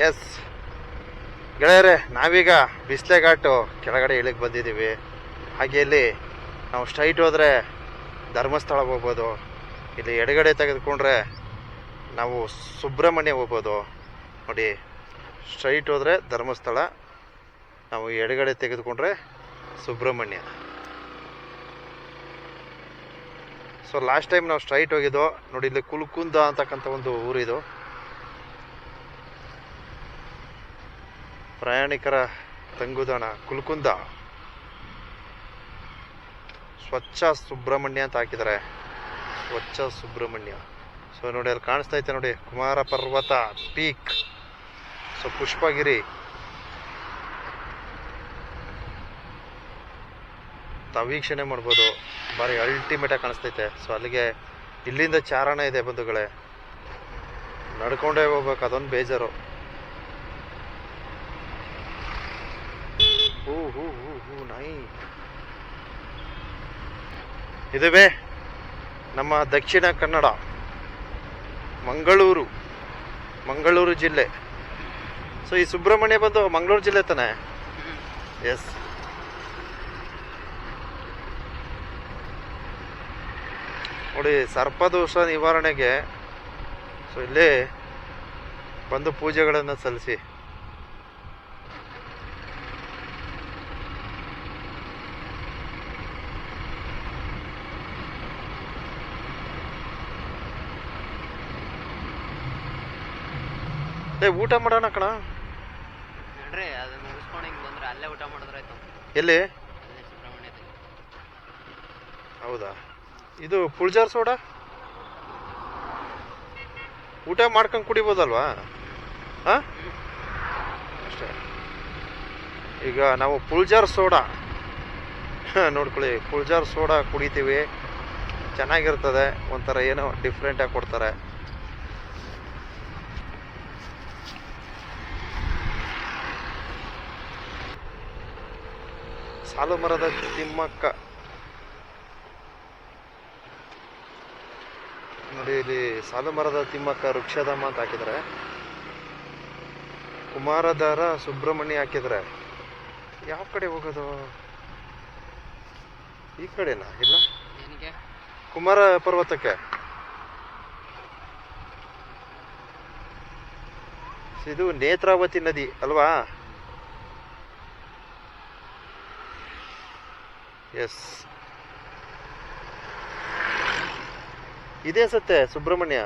S ಗೆಳೆಯರೆ, ನಾವೀಗ ಬಿಸ್ಲೆ ಘಾಟು ಕೆಳಗಡೆ ಇಳಿಗೆ ಬಂದಿದ್ದೀವಿ. ಹಾಗೆ ಇಲ್ಲಿ ನಾವು ಸ್ಟ್ರೈಟ್ ಹೋದರೆ ಧರ್ಮಸ್ಥಳ ಹೋಗ್ಬೋದು. ಇಲ್ಲಿ ಎಡಗಡೆ ತೆಗೆದುಕೊಂಡ್ರೆ ನಾವು ಸುಬ್ರಹ್ಮಣ್ಯ ಹೋಗ್ಬೋದು. ನೋಡಿ ಸ್ಟ್ರೈಟ್ ಹೋದರೆ ಧರ್ಮಸ್ಥಳ, ನಾವು ಎಡಗಡೆ ತೆಗೆದುಕೊಂಡ್ರೆ ಸುಬ್ರಹ್ಮಣ್ಯ. ಸೊ ಲಾಸ್ಟ್ ಟೈಮ್ ನಾವು ಸ್ಟ್ರೈಟ್ ಹೋಗಿದ್ದೋ, ನೋಡಿ ಇಲ್ಲಿ ಕುಲ್ಕುಂದ ಅಂತಕ್ಕಂಥ ಒಂದು ಊರಿದು. ಪ್ರಯಾಣಿಕರ ತಂಗುದಾಣ ಕುಲ್ಕುಂದ. ಸ್ವಚ್ಛ ಸುಬ್ರಹ್ಮಣ್ಯ ಅಂತ ಹಾಕಿದ್ದಾರೆ. ಸ್ವಚ್ಛ ಸುಬ್ರಹ್ಮಣ್ಯ. ಸೊ ನೋಡಿ, ಅಲ್ಲಿ ಕಾಣಿಸ್ತಾ ಐತೆ ನೋಡಿ, ಕುಮಾರ ಪರ್ವತ ಪೀಕ್. ಸೊ ಪುಷ್ಪಗಿರಿ. ತಾವು ವೀಕ್ಷಣೆ ಮಾಡ್ಬೋದು. ಭಾರಿ ಅಲ್ಟಿಮೇಟಾಗಿ ಕಾಣಿಸ್ತೈತೆ ಸೊ ಅಲ್ಲಿಗೆ ಇಲ್ಲಿಂದ ಚಾರಣ ಇದೆ ಬಂಧುಗಳೇ. ನಡ್ಕೊಂಡೇ ಹೋಗ್ಬೇಕು, ಅದೊಂದು ಬೇಜಾರು ಹೂ ಹೂ ಹೂ ಹೂ ನಾಯಿ ಇದುವೇ ನಮ್ಮ ದಕ್ಷಿಣ ಕನ್ನಡ ಮಂಗಳೂರು ಮಂಗಳೂರು ಜಿಲ್ಲೆ. ಸೊ ಈ ಸುಬ್ರಹ್ಮಣ್ಯ ಬಂದು ಮಂಗಳೂರು ಜಿಲ್ಲೆ ತಾನೆ? ಎಸ್ ನೋಡಿ ಸರ್ಪದೋಷ ನಿವಾರಣೆಗೆ ಸೊ ಇಲ್ಲಿ ಬಂದು ಪೂಜೆಗಳನ್ನು ಸಲ್ಲಿಸಿ. ಏ ಊಟ ಮಾಡೋಣ ಕಣ. ನೋಡ್ರಿ ಅದು ಮುಗಿಸ್ಕೊಂಡು ಹಿಂಗೆ ಬಂದ್ರೆ ಅಲ್ಲೇ ಊಟ ಮಾಡಿದ್ರಾಯ್ತು ಎಲ್ಲಿ? ಅಲ್ಲೇ ಸುಬ್ರಹ್ಮಣ್ಯದಲ್ಲಿ ಹೌದಾ? ಇದು ಪುಳ್ಜಾರ್ ಸೋಡಾ? ಊಟ ಮಾಡ್ಕೊಂಡು ಕುಡಿಬೋದಲ್ವಾ? ಹಾಂ? ಅಷ್ಟೇ. ಈಗ ನಾವು ಪುಳ್ಜಾರ್ ಸೋಡಾ. ನೋಡ್ಕೊಳ್ಳಿ ಪುಳ್ಜಾರ್ ಸೋಡಾ ಕುಡಿತೀವಿ. ಚೆನ್ನಾಗಿರ್ತದೆ. ಒಂಥರ ಏನೋ ಡಿಫ್ರೆಂಟಾಗಿ ಕೊಡ್ತಾರೆ. ಸಾಲು ಮರದ ತಿಮ್ಮಕ್ಕ. ನೋಡಿ ಇಲ್ಲಿ ಸಾಲು ಮರದ ತಿಮ್ಮಕ್ಕ ವೃಕ್ಷಧಾಮ ಅಂತ ಹಾಕಿದ್ದಾರೆ. ಕುಮಾರಧಾರ ಸುಬ್ರಹ್ಮಣ್ಯ ಹಾಕಿದರೆ ಯಾವ ಕಡೆ ಹೋಗೋದು? ಈ ಕಡೆನಾ? ಇಲ್ಲ? ಕುಮಾರ ಪರ್ವತಕ್ಕೆ. ಇದು ನೇತ್ರಾವತಿ ನದಿ ಅಲ್ವಾ? ಎಸ್ ಇದೇ ಸತ್ತೆ ಸುಬ್ರಹ್ಮಣ್ಯ.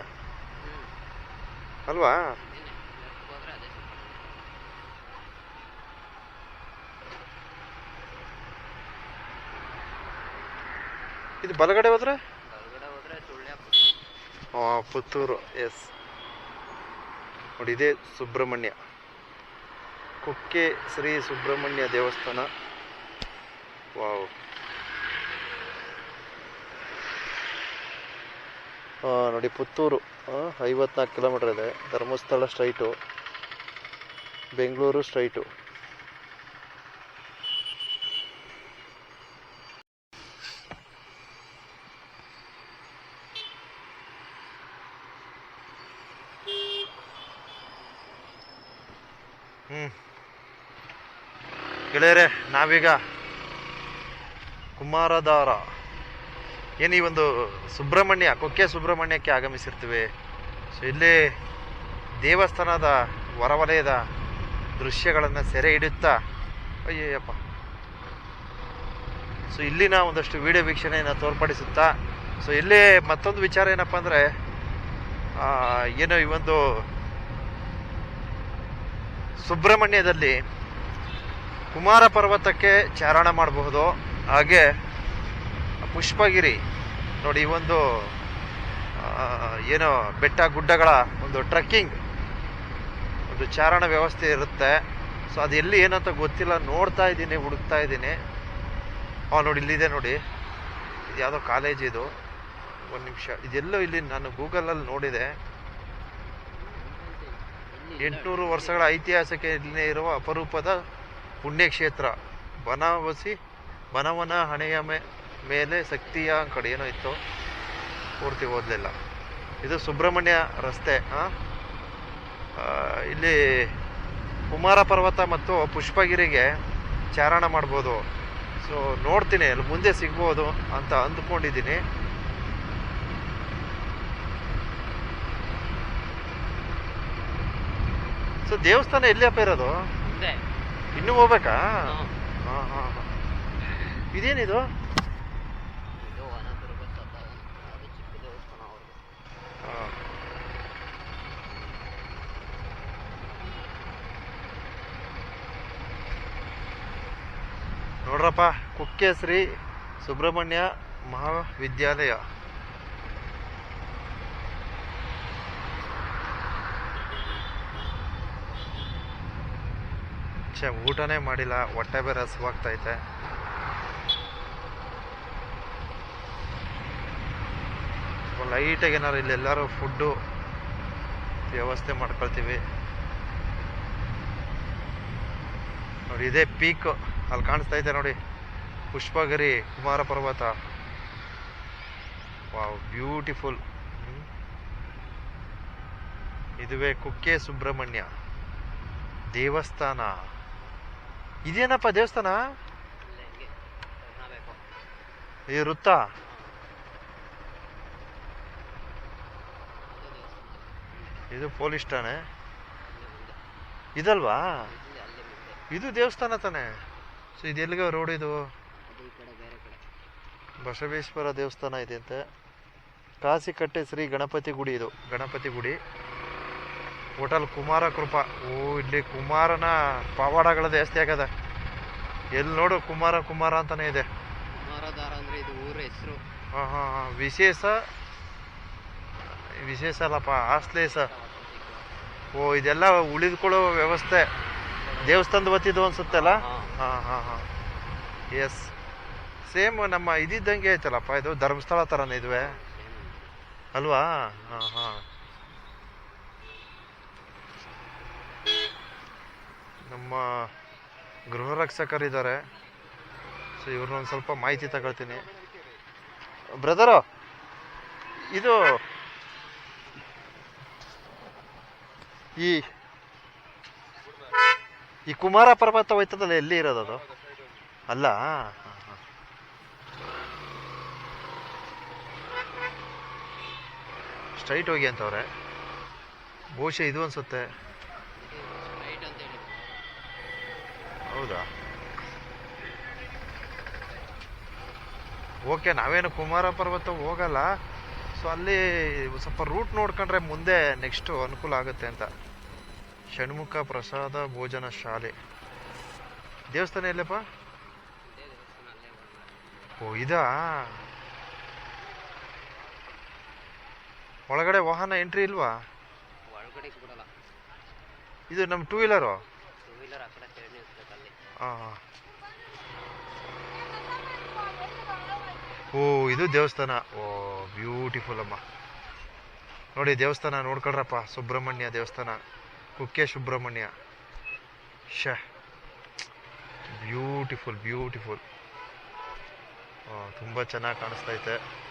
ಅಲ್ವಾ? ಇದು ಬಲಗಡೆ ಹೋದ್ರೆ? ಪುತ್ತೂರು. ಎಸ್ ನೋಡಿ, ಇದೇ ಸುಬ್ರಹ್ಮಣ್ಯ. ಕುಕ್ಕೆ ಶ್ರೀ ಸುಬ್ರಹ್ಮಣ್ಯ ದೇವಸ್ಥಾನ. ವಾವ್ ನೋಡಿ ಪುತ್ತೂರು ಐವತ್ನಾಲ್ಕು ಕಿಲೋಮೀಟರ್ ಇದೆ. ಧರ್ಮಸ್ಥಳ ಸ್ಟ್ರೈಟು. ಬೆಂಗಳೂರು ಸ್ಟ್ರೈಟು. ಹ್ಞೂ ಗೆಳೆಯರೆ ನಾವೀಗ ಕುಮಾರಧಾರ ಏನು ಈ ಒಂದು ಸುಬ್ರಹ್ಮಣ್ಯ, ಕೊಕ್ಕೆ ಸುಬ್ರಹ್ಮಣ್ಯಕ್ಕೆ ಆಗಮಿಸಿರ್ತೀವಿ. ಸೊ ಇಲ್ಲಿ ದೇವಸ್ಥಾನದ ಹೊರವಲಯದ ದೃಶ್ಯಗಳನ್ನು ಸೆರೆ ಹಿಡಿಯುತ್ತಾ, ಅಯ್ಯಯ್ಯಪ್ಪ. ಸೊ ಇಲ್ಲಿನ ಒಂದಷ್ಟು ವಿಡಿಯೋ ವೀಕ್ಷಣೆಯನ್ನು ತೋರ್ಪಡಿಸುತ್ತಾ ಸೊ ಇಲ್ಲಿ ಮತ್ತೊಂದು ವಿಚಾರ ಏನಪ್ಪ ಅಂದರೆ ಏನು ಈ ಒಂದು ಸುಬ್ರಹ್ಮಣ್ಯದಲ್ಲಿ ಕುಮಾರ ಪರ್ವತಕ್ಕೆ ಚಾರಣ ಮಾಡಬಹುದು. ಹಾಗೆ ಪುಷ್ಪಗಿರಿ. ನೋಡಿ, ಈ ಒಂದು ಏನೋ ಬೆಟ್ಟ ಗುಡ್ಡಗಳ ಒಂದು ಟ್ರಕ್ಕಿಂಗ್, ಒಂದು ಚಾರಣ ವ್ಯವಸ್ಥೆ ಇರುತ್ತೆ. ಸೊ ಅದು ಎಲ್ಲಿ ಏನಂತ ಗೊತ್ತಿಲ್ಲ. ನೋಡ್ತಾ ಇದ್ದೀನಿ, ಹುಡುಕ್ತಾ ಇದ್ದೀನಿ. ಹಾಂ ನೋಡಿ, ಇಲ್ಲಿದೆ ನೋಡಿ. ಇದು ಯಾವುದೋ ಕಾಲೇಜ್ ಇದು. ಒಂದು ನಿಮಿಷ. ಇದೆಲ್ಲೋ ಇಲ್ಲಿ ನಾನು ಗೂಗಲಲ್ಲಿ ನೋಡಿದೆ. ಎಂಟುನೂರು ವರ್ಷಗಳ ಐತಿಹಾಸಿಕ ಇಲ್ಲೇ ಇರುವ ಅಪರೂಪದ ಪುಣ್ಯಕ್ಷೇತ್ರ. ಬನವಸಿ, ಬನವನ ಹಣೆಯ ಮೇ ಮೇಲೆ ಶಕ್ತಿಯ ಕಡೆ ಏನೋ ಇತ್ತು. ಪೂರ್ತಿ ಓದಲಿಲ್ಲ. ಇದು ಸುಬ್ರಹ್ಮಣ್ಯ ರಸ್ತೆ ಇಲ್ಲಿ ಕುಮಾರ ಪರ್ವತ ಮತ್ತು ಪುಷ್ಪಗಿರಿಗೆ ಚಾರಣ ಮಾಡ್ಬೋದು. ಸೊ ನೋಡ್ತೀನಿ ಅಲ್ಲಿ ಮುಂದೆ ಸಿಗ್ಬೋದು ಅಂತ ಅಂದ್ಕೊಂಡಿದ್ದೀನಿ. ಸೊ ದೇವಸ್ಥಾನ ಎಲ್ಲಿಯಪ್ಪ ಇರೋದು? ಇನ್ನೂ ಹೋಗ್ಬೇಕಾ? ಹಾಂ ಹಾಂ ಹಾಂ. ಇದೇನಿದು ಇದು ವನದುರ್ಗ ಸತ ಅದು ಚಿಕ್ಕ ದೇವಸ್ಥಾನ ಅವ್ರದ್ದು ಹಾಂ ನೋಡ್ರಪ್ಪ ಕುಕ್ಕೆ ಶ್ರೀ ಸುಬ್ರಹ್ಮಣ್ಯ ಮಹಾವಿದ್ಯಾಲಯ. ಛೆ, ಊಟನೇ ಮಾಡಿಲ್ಲ, ಹೊಟ್ಟೆ ಬೇರೆ ಹಸುವಾಗ್ತೈತೆ. ಲೈಟಾಗಿ ಏನಾರು ಇಲ್ಲೆಲ್ಲರೂ ಫುಡ್ಡು ವ್ಯವಸ್ಥೆ ಮಾಡ್ಕೊಳ್ತೀವಿ. ನೋಡಿ, ಇದೇ ಪೀಕ್ ಅಲ್ಲಿ ಕಾಣಿಸ್ತಾ ಇದೆ ನೋಡಿ. ಪುಷ್ಪಗಿರಿ ಕುಮಾರ ಪರ್ವತ. Wow, beautiful. ಇದುವೇ ಕುಕ್ಕೆ ಸುಬ್ರಹ್ಮಣ್ಯ. ದೇವಸ್ಥಾನ. ಇದೇನಪ್ಪ ದೇವಸ್ಥಾನ? ಈ ವೃತ್ತ. ಇದು ಪೊಲೀಸ್ ಠಾಣೆ. ಇದಲ್ವಾ? ಇದು ದೇವಸ್ಥಾನ ತಾನೆ? ಸೊ ಇದೆಲ್ಲಿಗೆ ರೋಡ್ ಇದು. ಬಸವೇಶ್ವರ ದೇವಸ್ಥಾನ ಇದೆ ಅಂತೆ. ಕಾಸಿಕಟ್ಟೆ ಶ್ರೀ ಗಣಪತಿ ಗುಡಿ ಇದು. ಗಣಪತಿ ಗುಡಿ. ಹೋಟೆಲ್ ಕುಮಾರ ಕೃಪಾ. ಓ ಇಲ್ಲಿ ಕುಮಾರನ ಪವಾಡಗಳ ಜಾಸ್ತಿ ಆಗದ. ಎಲ್ಲಿ ನೋಡು ಕುಮಾರ ಕುಮಾರ ಅಂತಾನೆ ಇದೆ. ಕುಮಾರಧಾರ ಅಂದ್ರೆ ಇದು ಊರ ಹೆಸರು. ಹಾಂ ಹಾಂ ಹಾಂ. ವಿಶೇಷ? ವಿಶೇಷ ಅಲ್ಲಪ್ಪ ಆಸ್ಲೇಸ ಓ ಇದೆಲ್ಲ ಉಳಿದುಕೊಳ್ಳೋ ವ್ಯವಸ್ಥೆ. ದೇವಸ್ಥಾನದ ಬತ್ತಿದ್ದು ಅನ್ಸುತ್ತೆ ಅಲ್ಲ? ಹಾಂ ಹಾಂ ಹಾಂ. ಎಸ್ ಸೇಮ್ ನಮ್ಮ ಇದಿದ್ದಂಗೆ ಐತಲ್ಲಪ್ಪ, ಇದು ಧರ್ಮಸ್ಥಳ ಥರನೇ ಇದುವೆ. ಅಲ್ವಾ? ಹಾಂ ಹಾಂ. ನಮ್ಮ ಗೃಹ ರಕ್ಷಕರಿದ್ದಾರೆ. ಸೊ ಇವ್ರನ್ನೊಂದು ಸ್ವಲ್ಪ ಮಾಹಿತಿ ತಗೊಳ್ತೀನಿ. ಬ್ರದರು ಇದು ಈ ಈ ಕುಮಾರ ಪರ್ವತ ಹೋಯ್ತದಲ್ಲ, ಎಲ್ಲಿ ಇರೋದದು ಅಲ್ಲ ಸ್ಟ್ರೈಟ್ ಹೋಗಿ ಅಂತವ್ರೆ. ಬಹುಶಃ ಇದು ಅನ್ಸುತ್ತೆ. ಹೌದಾ? ಓಕೆ ನಾವೇನು ಕುಮಾರ ಪರ್ವತ ಹೋಗಲ್ಲ. ಸೊ ಅಲ್ಲಿ ಸ್ವಲ್ಪ ರೂಟ್ ನೋಡ್ಕೊಂಡ್ರೆ ಮುಂದೆ ನೆಕ್ಸ್ಟು ಅನುಕೂಲ ಆಗುತ್ತೆ ಅಂತ. ಷಣ್ಮುಖ ಪ್ರಸಾದ ಭೋಜನ ಶಾಲೆ. ದೇವಸ್ಥಾನ ಎಲ್ಲಪ್ಪ ಓ ಇದಾ? ಒಳಗಡೆ ವಾಹನ ಎಂಟ್ರಿ ಇಲ್ವಾ? ಇದು ನಮ್ಮ ಟೂ ವೀಲರು ಓ? ಇದು ದೇವಸ್ಥಾನ. ಓ ಬ್ಯೂಟಿಫುಲ್ ಅಮ್ಮ. ನೋಡಿ ದೇವಸ್ಥಾನ ನೋಡ್ಕೊಳ್ರಪ್ಪ. ಸುಬ್ರಹ್ಮಣ್ಯ ದೇವಸ್ಥಾನ. ಕುಕ್ಕೆ ಸುಬ್ರಹ್ಮಣ್ಯ. ಶ ಬ್ಯೂಟಿಫುಲ್ ಬ್ಯೂಟಿಫುಲ್ ತುಂಬ ಚೆನ್ನಾಗಿ ಕಾಣಿಸ್ತೈತೆ.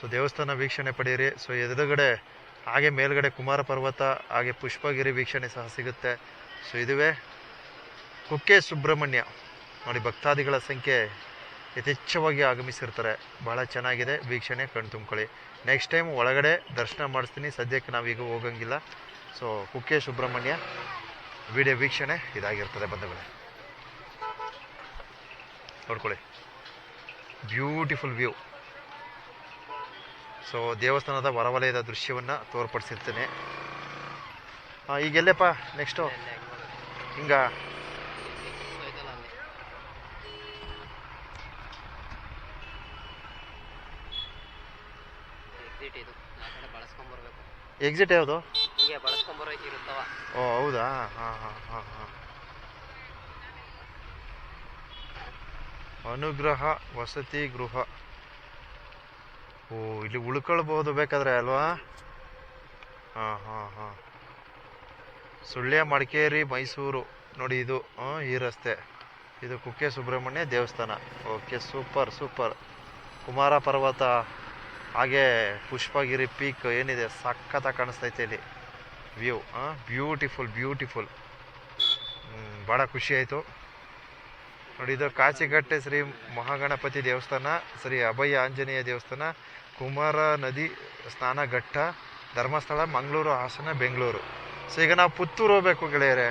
ಸೊ, ದೇವಸ್ಥಾನ ವೀಕ್ಷಣೆ ಪಡೆಯಿರಿ. ಸೊ, ಎದುರುಗಡೆ, ಹಾಗೆ ಮೇಲ್ಗಡೆ ಕುಮಾರ ಪರ್ವತ, ಹಾಗೆ ಪುಷ್ಪಗಿರಿ ವೀಕ್ಷಣೆ ಸಹ ಸಿಗುತ್ತೆ. ಸೊ, ಇದುವೇ ಕುಕ್ಕೆ ಸುಬ್ರಹ್ಮಣ್ಯ. ನೋಡಿ, ಭಕ್ತಾದಿಗಳ ಸಂಖ್ಯೆ ಯಥೇಚ್ಛವಾಗಿ ಆಗಮಿಸಿರ್ತಾರೆ. ಬಹಳ ಚೆನ್ನಾಗಿದೆ. ವೀಕ್ಷಣೆ ಕಣ್ ತುಂಬ್ಕೊಳ್ಳಿ. ನೆಕ್ಸ್ಟ್ ಟೈಮ್ ಒಳಗಡೆ ದರ್ಶನ ಮಾಡಿಸ್ತೀನಿ. ಸದ್ಯಕ್ಕೆ ನಾವೀಗ ಹೋಗಂಗಿಲ್ಲ. ಸೊ ಕುಕ್ಕೆ ಸುಬ್ರಹ್ಮಣ್ಯ ವಿಡಿಯೋ ವೀಕ್ಷಣೆ ಇದಾಗಿರ್ತದೆ ಬಂಧುಗಳೇ. ನೋಡ್ಕೊಳ್ಳಿ. ಬ್ಯೂಟಿಫುಲ್ ವ್ಯೂ ಸೊ ದೇವಸ್ಥಾನದ ಹೊರವಲಯದ ದೃಶ್ಯವನ್ನು ತೋರ್ಪಡಿಸಿರ್ತೇನೆ. ಈಗೆಲ್ಲಪ್ಪ ನೆಕ್ಸ್ಟು ಹೆಂಗ್ ಹೋಗ್ಬೇಕು? ಹಿಂಗ ಇಲ್ಲಿ ಹೋಯ್ತಲ್ಲ ಅಲ್ಲಿ ಎಕ್ಸಿಟ್ ಇದು. ಆ ಕಡೆ ಬಳಸ್ಕೊಂಬರ್ಬೇಕು ಎಕ್ಸಿಟ್ ಯಾವುದು? ಹಿಂಗೆ ಬಳಸ್ಕೊಂಬರೋಕೆ ಇರುತ್ತವ. ಓ ಹೌದಾ? ಹಾಂ ಹಾಂ ಹಾಂ ಹಾಂ. ಅನುಗ್ರಹ ವಸತಿ ಗೃಹ. ಓ ಇಲ್ಲಿ ಉಳ್ಕೊಳ್ಬಹುದು ಬೇಕಾದ್ರೆ ಅಲ್ವಾ? ಹಾಂ ಹಾಂ ಹಾಂ. ಸುಳ್ಯ ಮಡಿಕೇರಿ ಮೈಸೂರು. ನೋಡಿ ಇದು ಈ ರಸ್ತೆ. ಇದು ಕುಕ್ಕೆ ಸುಬ್ರಹ್ಮಣ್ಯ ದೇವಸ್ಥಾನ. Okay super super. ಕುಮಾರ ಪರ್ವತ. ಹಾಗೆ ಪುಷ್ಪಗಿರಿ ಪೀಕ್ ಏನಿದೆ, ಸಖತ್ತಾಗಿ ಕಾಣಿಸ್ತೈತೆ ಇಲ್ಲಿ. ವ್ಯೂ ಹಾಂ ಬ್ಯೂಟಿಫುಲ್ ಬ್ಯೂಟಿಫುಲ್ ಭಾಳ ಖುಷಿ ಆಯಿತು. ನೋಡಿ, ಇದು ಕಾಚಿಗಟ್ಟೆ ಶ್ರೀ ಮಹಾಗಣಪತಿ ದೇವಸ್ಥಾನ, ಶ್ರೀ ಅಭಯ ಆಂಜನೇಯ ದೇವಸ್ಥಾನ, ಕುಮಾರ ನದಿ ಸ್ನಾನಘಟ್ಟ ಧರ್ಮಸ್ಥಳ, ಮಂಗಳೂರು, ಹಾಸನ, ಬೆಂಗಳೂರು. ಸೊ ಈಗ ನಾವು ಪುತ್ತೂರು ಹೋಗ್ಬೇಕು ಗೆಳೆಯರೆ.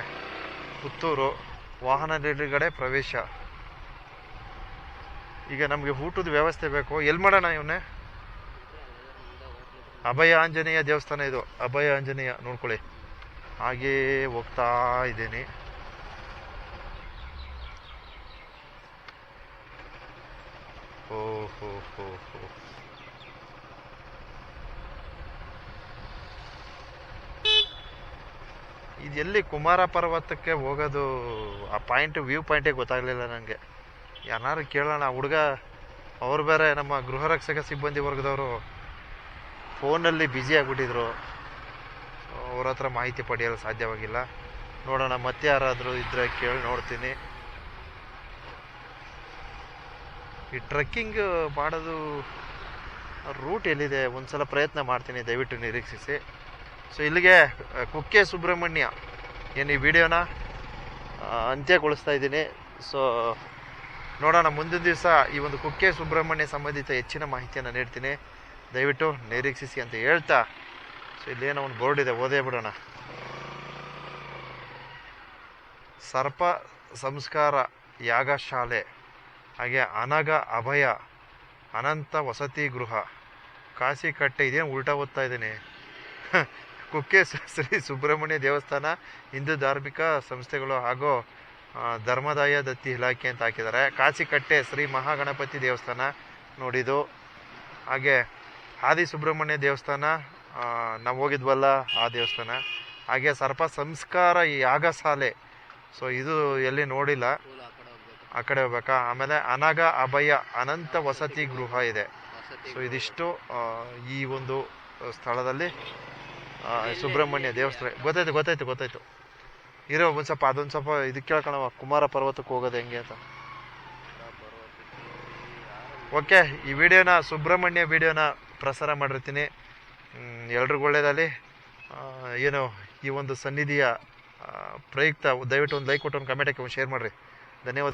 ಪುತ್ತೂರು, ವಾಹನ ನಿಲುಗಡೆ ಪ್ರವೇಶ. ಈಗ ನಮಗೆ ಊಟದ ವ್ಯವಸ್ಥೆ ಬೇಕು. ಎಲ್ಲಿ ಮಾಡೋಣ ಇವನ್ನೇ ಅಭಯ ಆಂಜನೇಯ ದೇವಸ್ಥಾನ ಇದು. ಅಭಯ ಆಂಜನೇಯ, ನೋಡ್ಕೊಳ್ಳಿ. ಹಾಗೇ ಹೋಗ್ತಾ ಇದ್ದೀನಿ. ಓ ಇದು ಎಲ್ಲಿ ಕುಮಾರ ಪರ್ವತಕ್ಕೆ ಹೋಗೋದು? ಆ ಪಾಯಿಂಟ್, ವ್ಯೂ ಪಾಯಿಂಟೇ ಗೊತ್ತಾಗಲಿಲ್ಲ ನನಗೆ ಯಾರು ಕೇಳೋಣ, ಹುಡುಗ, ಅವ್ರು ಬೇರೆ ನಮ್ಮ ಗೃಹರಕ್ಷಕ ಸಿಬ್ಬಂದಿ ವರ್ಗದವರು. ಫೋನಲ್ಲಿ ಬ್ಯುಸಿ ಆಗಿಬಿಟ್ಟಿದ್ರು. ಅವ್ರ ಹತ್ರ ಮಾಹಿತಿ ಪಡೆಯಲು ಸಾಧ್ಯವಾಗಿಲ್ಲ. ನೋಡೋಣ, ಮತ್ತೆ ಯಾರಾದರೂ ಇದ್ದರೆ ಕೇಳಿ ನೋಡ್ತೀನಿ. ಈ ಟ್ರೆಕ್ಕಿಂಗ್ ಮಾಡೋದು ರೂಟ್ ಎಲ್ಲಿದೆ? ಒಂದ್ಸಲ ಪ್ರಯತ್ನ ಮಾಡ್ತೀನಿ, ದಯವಿಟ್ಟು ನಿರೀಕ್ಷಿಸಿ. ಸೊ ಇಲ್ಲಿಗೆ ಕುಕ್ಕೆ ಸುಬ್ರಹ್ಮಣ್ಯ. ಏನು ಈ ವಿಡಿಯೋನ ಅಂತ್ಯಗೊಳಿಸ್ತಾ ಇದ್ದೀನಿ. ಸೊ ನೋಡೋಣ, ಮುಂದಿನ ದಿವಸ ಈ ಒಂದು ಕುಕ್ಕೆ ಸುಬ್ರಹ್ಮಣ್ಯ ಸಂಬಂಧಿತ ಹೆಚ್ಚಿನ ಮಾಹಿತಿಯನ್ನು ನೀಡ್ತೀನಿ. ದಯವಿಟ್ಟು ನಿರೀಕ್ಷಿಸಿ ಅಂತ ಹೇಳ್ತಾ, ಸೊ ಇಲ್ಲೇನೋ ಒಂದು ಬೋರ್ಡ್ ಇದೆ, ಓದೇ ಬಿಡೋಣ. ಸರ್ಪ ಸಂಸ್ಕಾರ ಯಾಗಶಾಲೆ ಹಾಗೆ ಅನಗ ಅಭಯ, ಅನಂತ ವಸತಿ ಗೃಹ ಕಾಶಿಕಟ್ಟೆ ಇದೇನು ಉಲ್ಟಾ ಓದ್ತಾ ಇದ್ದೀನಿ. ಕುಕ್ಕೆ ಶ್ರೀ ಸುಬ್ರಹ್ಮಣ್ಯ ದೇವಸ್ಥಾನ, ಹಿಂದೂ ಧಾರ್ಮಿಕ ಸಂಸ್ಥೆಗಳು ಹಾಗೂ ಧರ್ಮದಾಯ ದತ್ತಿ ಇಲಾಖೆ ಅಂತ ಹಾಕಿದ್ದಾರೆ. ಕಾಸಿಕಟ್ಟೆ ಶ್ರೀ ಮಹಾಗಣಪತಿ ದೇವಸ್ಥಾನ ನೋಡಿದು ಹಾಗೆ ಆದಿ ಸುಬ್ರಹ್ಮಣ್ಯ ದೇವಸ್ಥಾನ ನಾವು ಹೋಗಿದ್ವಲ್ಲ ಆ ದೇವಸ್ಥಾನ. ಹಾಗೆ ಸರ್ಪ ಸಂಸ್ಕಾರ ಯಾಗಶಾಲೆ ಸೊ ಇದು ಎಲ್ಲಿ ನೋಡಿಲ್ಲ. ಆ ಕಡೆ ಹೋಗ್ಬೇಕು? ಆಮೇಲೆ ಅನಗ ಅಭಯ, ಅನಂತ ವಸತಿ ಗೃಹ ಇದೆ. ಸೊ ಇದಿಷ್ಟು ಈ ಒಂದು ಸ್ಥಳದಲ್ಲಿ ಸುಬ್ರಹ್ಮಣ್ಯ ದೇವಸ್ಥಾನ. ಗೊತ್ತಾಯ್ತು ಗೊತ್ತಾಯ್ತು ಗೊತ್ತಾಯ್ತು. ಇರೋ ಒಂದು ಸ್ವಲ್ಪ, ಅದೊಂದು ಸ್ವಲ್ಪ ಇದಕ್ಕೆ ಕೇಳ್ಕೊಳವ ಕುಮಾರ ಪರ್ವತಕ್ಕೆ ಹೋಗೋದು ಹೆಂಗೆ ಅಂತ. ಓಕೆ ಈ ವಿಡಿಯೋನ, ಸುಬ್ರಹ್ಮಣ್ಯ ವಿಡಿಯೋನ ಪ್ರಸಾರ ಮಾಡಿರ್ತೀನಿ. ಎಲ್ರಿಗೂ ಒಳ್ಳೇದಾಗಲಿ. ಏನು, ಈ ಒಂದು ಸನ್ನಿಧಿಯ ಪ್ರಯುಕ್ತ, ದಯವಿಟ್ಟು ಒಂದು ಲೈಕ್ ಕೊಟ್ಟು ಒಂದು ಕಮೆಂಟ್ ಹಾಕಿ, ಒಂದು ಶೇರ್ ಮಾಡಿರಿ. ಧನ್ಯವಾದ.